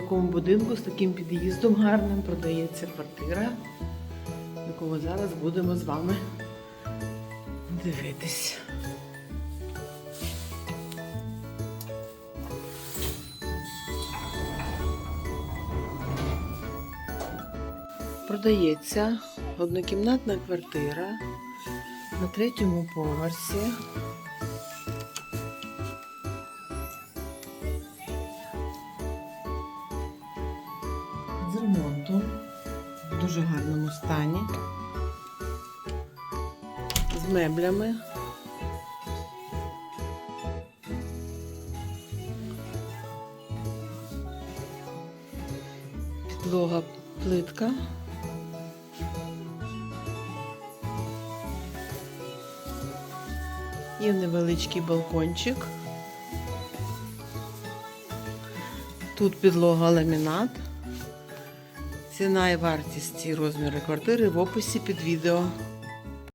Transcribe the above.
такому будинку з таким під'їздом гарним продається квартира, яку ми зараз будемо з вами дивитись. Продається однокімнатна квартира на третьому поверсі. З ремонтом в дуже гарному стані. З меблями. Підлога плитка. Є невеличкий балкончик. Тут підлога ламінат. Ціна і вартість і розміри квартири в описі під відео.